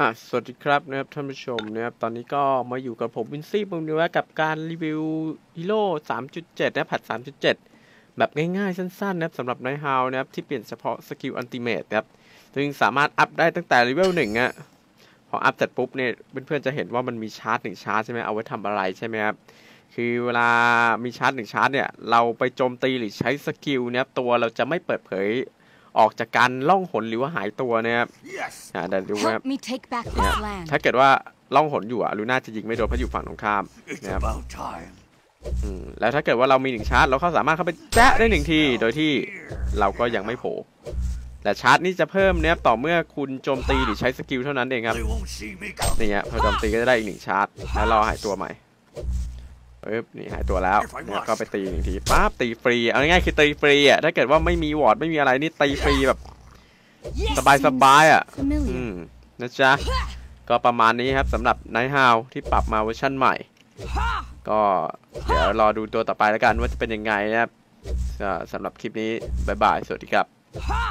อะสวัสดีครับนะครับท่านผู้ชมนะครับตอนนี้ก็มาอยู่กับผมวินซี่บุญนิวกับการรีวิวฮีโร่3.7 นะผัด 3.7 แบบง่ายๆ สั้นๆ นะครับสำหรับไนฮาวนะครับที่เปลี่ยนเฉพาะสกิลอันติเมตนะครับซึ่งสามารถอัพได้ตั้งแต่เลเวลหนึ่งอะพออัพเสร็จปุ๊บเนี่ยเพื่อนๆจะเห็นว่ามันมีชาร์จหนึ่งชาร์จใช่ไหมเอาไว้ทำอะไรใช่ไหมครับคือเวลามีชาร์จหนึ่งชาร์จเนี่ยเราไปโจมตีหรือใช้สกิลเนี่ยตัวเราจะไม่เปิดเผย ออกจากการล่องหนหรือว่าหายตัวนะครับ Yes. อ่าเดี๋ยวดูนะครับ Help me take back เนี่ย this land. ถ้าเกิดว่าล่องหนอยู่อะลูน่าจะยิงไม่โดนเพราะอยู่ฝั่งตรงข้าม It's Yeah. about time. อืมแล้วถ้าเกิดว่าเรามีหนึ่งชาร์จเราก็สามารถเข้าไปแจ๊ะได้หนึ่งที โดยที่เราก็ยังไม่โผล่แต่ชาร์จนี้จะเพิ่มเนี่ยต่อเมื่อคุณโจมตีหรือใช้สกิลเท่านั้นเองครับ They won't see me coming. นี่ฮะพอโจมตีก็จะได้อีกหนึ่งชาร์จแล้วเราหายตัวใหม่ ปึ๊บนี่หายตัวแล้วเนี่ยก็ไปตีหนึ่งทีปั๊บตีฟรีเอาง่ายๆคือตีฟรีอะถ้าเกิดว่าไม่มีวอร์ดไม่มีอะไรนี่ตีฟรีแบบสบายสบายๆอะอื Familiar. มนะจ๊ะก็ประมาณนี้ครับสำหรับ Night Howl ที่ปรับมาเวอร์ชั่นใหม่ ก็เดี๋ยวรอดูตัวต่อไปแล้วกันว่าจะเป็นยังไงนะครับก็สำหรับคลิปนี้ บ๊ายบาย สวัสดีครับ Ha!